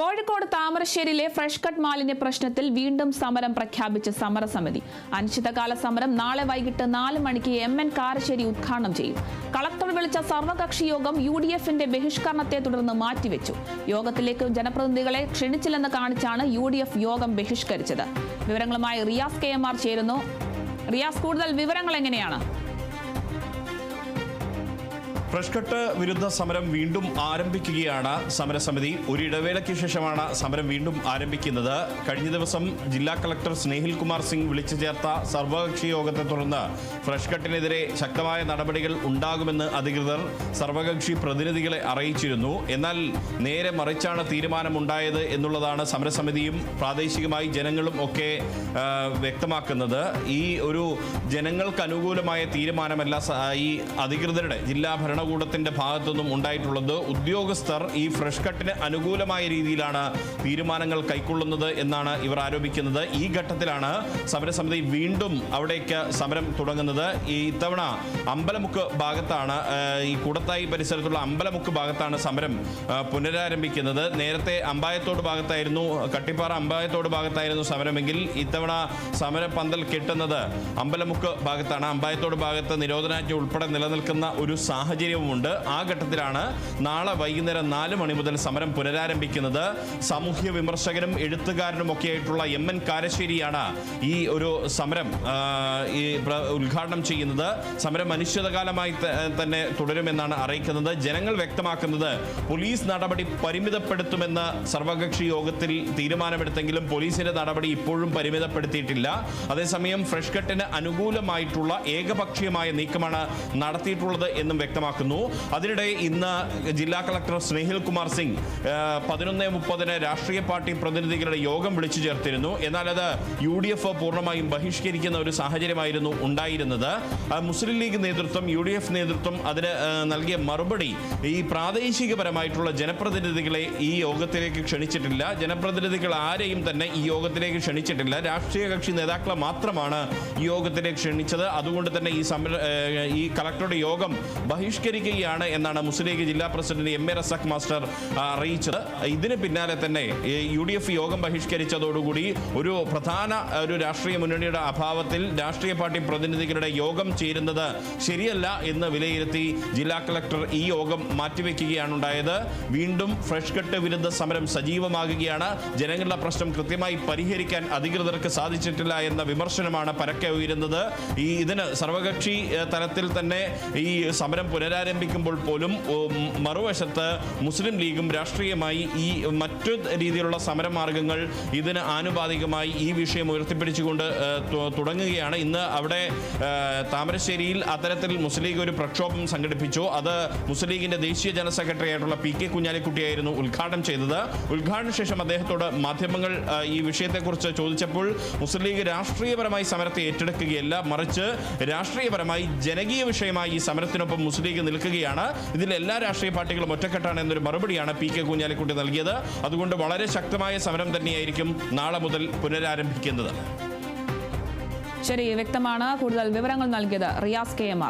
Kozhikode താമരശ്ശേരിയിലെ fresh cut മാലിന്യ പ്രശ്നത്തിൽ വീണ്ടും സമരം പ്രഖ്യാപിച്ച സമരസമിതി. അനിശ്ചിതകാല സമരം നാളെ വൈകിട്ട് നാല് മണിക്ക് എം എൻ കാരശ്ശേരി ഉദ്ഘാടനം ചെയ്യും. കളക്ടർ വിളിച്ച സർവകക്ഷി യോഗം യു ഡി എഫിന്റെ ബഹിഷ്കരണത്തെ തുടർന്ന് മാറ്റിവെച്ചു. യോഗത്തിലേക്ക് ജനപ്രതിനിധികളെ ക്ഷണിച്ചില്ലെന്ന് കാണിച്ചാണ് യു ഡി എഫ് യോഗം ബഹിഷ്കരിച്ചത്. വിവരങ്ങളുമായി റിയാസ് കെ എം ആർ ചേരുന്നു. റിയാസ് കൂടുതൽ വിവരങ്ങൾ എങ്ങനെയാണ്? ഫ്രഷ് കട്ട് വിരുദ്ധ സമരം വീണ്ടും ആരംഭിക്കുകയാണ്. സമരസമിതി ഒരു ഇടവേളയ്ക്ക് ശേഷമാണ് സമരം വീണ്ടും ആരംഭിക്കുന്നത്. കഴിഞ്ഞ ദിവസം ജില്ലാ കളക്ടർ സ്നേഹിൽ കുമാർ സിംഗ് വിളിച്ചു ചേർത്ത സർവകക്ഷി യോഗത്തെ തുടർന്ന് ഫ്രഷ് കട്ടിനെതിരെ ശക്തമായ നടപടികൾ ഉണ്ടാകുമെന്ന് അധികൃതർ സർവകക്ഷി പ്രതിനിധികളെ അറിയിച്ചിരുന്നു. എന്നാൽ നേരെ മറിച്ചാണ് തീരുമാനമുണ്ടായത് എന്നുള്ളതാണ് സമരസമിതിയും പ്രാദേശികമായി ജനങ്ങളും ഒക്കെ വ്യക്തമാക്കുന്നത്. ഈ ഒരു ജനങ്ങൾക്ക് അനുകൂലമായ തീരുമാനമല്ല ഈ അധികൃതരുടെ ജില്ലാ ഭരണകൂടത്തിന്റെ ഭാഗത്തുനിന്നും ഉണ്ടായിട്ടുള്ളത് ഉദ്യോഗസ്ഥർ ഈ ഫ്രഷ് കട്ടിന് അനുകൂലമായ രീതിയിലാണ് തീരുമാനങ്ങൾ കൈക്കൊള്ളുന്നത് എന്നാണ് ഇവർ ആരോപിക്കുന്നത്. ഈ ഘട്ടത്തിലാണ് സമരസമിതി വീണ്ടും അവിടേക്ക് സമരം തുടങ്ങുന്നത്. ഈ ഇത്തവണ അമ്പലമുക്ക് ഭാഗത്താണ് ഈ കൂടത്തായി പരിസരത്തുള്ള അമ്പലമുക്ക് ഭാഗത്താണ് സമരം പുനരാരംഭിക്കുന്നത്. നേരത്തെ അമ്പായത്തോട് ഭാഗത്തായിരുന്നു കട്ടിപ്പാറ അമ്പായത്തോട് ഭാഗത്തായിരുന്നു സമരമെങ്കിൽ ഇത്തവണ സമര പന്തൽ കെട്ടുന്നത് അമ്പലമുക്ക് ഭാഗത്താണ്. അമ്പായത്തോട് ഭാഗത്ത് നിരോധനാജ്ഞ ഉൾപ്പെടെ നിലനിൽക്കുന്ന ഒരു സാഹചര്യവുമുണ്ട്. ആ ഘട്ടത്തിലാണ് നാളെ വൈകുന്നേരം നാല് മണി മുതൽ സമരം പുനരാരംഭിക്കുന്നത്. സാമൂഹ്യ വിമർശകരും എഴുത്തുകാരനും ഒക്കെ ആയിട്ടുള്ള എം എൻ കാരശ്ശേരിയാണ് ഈ ഒരു സമരം ഈ ഉദ്ഘാടനം ചെയ്യുന്നത്. സമരം അനിശ്ചിതകാലമായി തന്നെ തുടരുമെന്നാണ് അറിയിക്കുന്നത്. ജനങ്ങൾ വ്യക്തമാക്കുന്നത് പോലീസ് നടപടി പരിമിതപ്പെടുത്തുമെന്ന് സർവകക്ഷി യോഗത്തിൽ തീരുമാനമെടുത്തെങ്കിലും പോലീസിന്റെ നടപടി ഇപ്പോഴും പരിമിതപ്പെടുത്തിയിട്ടില്ല. അതേസമയം ഫ്രഷ് കട്ടിന് അനുകൂലമായിട്ടുള്ള ഏകപക്ഷീയമായ നീക്കമാണ് നടത്തിയിട്ടുള്ളത് എന്നും വ്യക്തമാക്കുന്നു. അതിനിടെ ഇന്ന് ജില്ലാ കളക്ടർ സ്നേഹിൽ കുമാർ സിംഗ് പതിനൊന്ന് മുപ്പതിന് രാഷ്ട്രീയ പാർട്ടി പ്രതിനിധികളുടെ യോഗം വിളിച്ചു ചേർത്തിരുന്നു. എന്നാൽ അത് യു ഡി എഫ് പൂർണമായും ബഹിഷ്കരിക്കുന്ന ഒരു സാഹചര്യമായിരുന്നു ഉണ്ടായിരുന്നത്. മുസ്ലിം ലീഗ് നേതൃത്വം യു ഡി എഫ് നേതൃത്വം അതിന് നൽകിയ മറുപടി ഈ പ്രാദേശികപരമായിട്ടുള്ള ജനപ്രതിനിധികളെ ഈ യോഗത്തിലേക്ക് ക്ഷണിച്ചിട്ടില്ല. ജനപ്രതിനിധികൾ ആരെയും തന്നെ ഈ യോഗത്തിലേക്ക് ക്ഷണിച്ചിട്ടില്ല. രാഷ്ട്രീയ കക്ഷി നേതാക്കളെ മാത്രമാണ് ഈ യോഗത്തിലേക്ക് ക്ഷണിച്ചത്. അതുകൊണ്ട് തന്നെ ഈ സമര ഈ കളക്ടറുടെ യോഗം ബഹിഷ്കരിക്കുകയാണ് എന്നാണ് മുസ്ലിം ലീഗ് ജില്ലാ president M A Razak master അറിയിച്ചത്. ഇതിന് പിന്നാലെ തന്നെ യു ഡി എഫ് യോഗം ബഹിഷ്കരിച്ചതോടുകൂടി ഒരു പ്രധാന ഒരു രാഷ്ട്രീയ മുന്നണിയുടെ അഭാവത്തിൽ രാഷ്ട്രീയ പാർട്ടി പ്രതിനിധികളുടെ യോഗം ചേരുന്നത് ശരിയല്ല എന്ന് വിലയിരുത്തി ജില്ലാ കളക്ടർ ഈ യോഗം മാറ്റിവെക്കുകയാണ് ഉണ്ടായത് വീണ്ടും ഫ്രഷ് കട്ട് വിരുദ്ധ സമരം സജീവമാകുകയാണ്. ജനങ്ങളുടെ പ്രശ്നം കൃത്യമായി പരിഹരിക്കാൻ അധികൃതർക്ക് സാധിച്ചിട്ടില്ല എന്ന വിമർശനമാണ് പരക്കെ ഉയരുന്നത്. ഈ ഇതിന് സർവകക്ഷി തലത്തിൽ തന്നെ ഈ സമരം പുനരാരംഭിക്കുമ്പോൾ പോലും മറുവശത്ത് മുസ്ലിം ലീഗും രാഷ്ട്രീയമായി ഈ മറ്റു രീതിയിലുള്ള സമരമാർഗങ്ങൾ ഇതിന് ആനുപാതികമായി ഈ വിഷയം ഉയർത്തിപ്പിടിച്ചുകൊണ്ട് തുടങ്ങുകയാണ്. ഇന്ന് അവിടെ താമരശ്ശേരിയിൽ അത്തരത്തിൽ മുസ്ലിം ലീഗ് ഒരു പ്രക്ഷോഭം സംഘടിപ്പിച്ചു. അത് മുസ്ലിം ലീഗിന്റെ ദേശീയ ജനറൽ സെക്രട്ടറി ആയിട്ടുള്ള പി കെ കുഞ്ഞാലിക്കുട്ടിയായിരുന്നു ഉദ്ഘാടനം ചെയ്തത്. ഉദ്ഘാടന ശേഷം അദ്ദേഹത്തോട് മാധ്യമങ്ങൾ ഈ വിഷയത്തെക്കുറിച്ച് ചോദിച്ചപ്പോൾ മുസ്ലിം ലീഗ് രാഷ്ട്രീയപരമായി സമരത്തെ ഏറ്റെടുക്കുകയല്ല മറിച്ച് രാഷ്ട്രീയപരമായി ജനകീയ വിഷയമായി ഈ സമരത്തിനൊപ്പം മുസ്ലിം ലീഗ് നിൽക്കുകയാണ്. ഇതിൽ എല്ലാ രാഷ്ട്രീയ പാർട്ടികളും ഒറ്റക്കെട്ടാണ് എന്നൊരു മറുപടിയാണ് പി കെ കുഞ്ഞാലിക്കുട്ടി നൽകിയത്. അതുകൊണ്ട് വളരെ ശക്തമായ സമരം തന്നെയായിരിക്കും നാളെ മുതൽ പുനരാരംഭിക്കുന്നത് ശരി വ്യക്തമാണ് കൂടുതൽ വിവരങ്ങൾ നൽകിയത് റിയാസ് കെ എം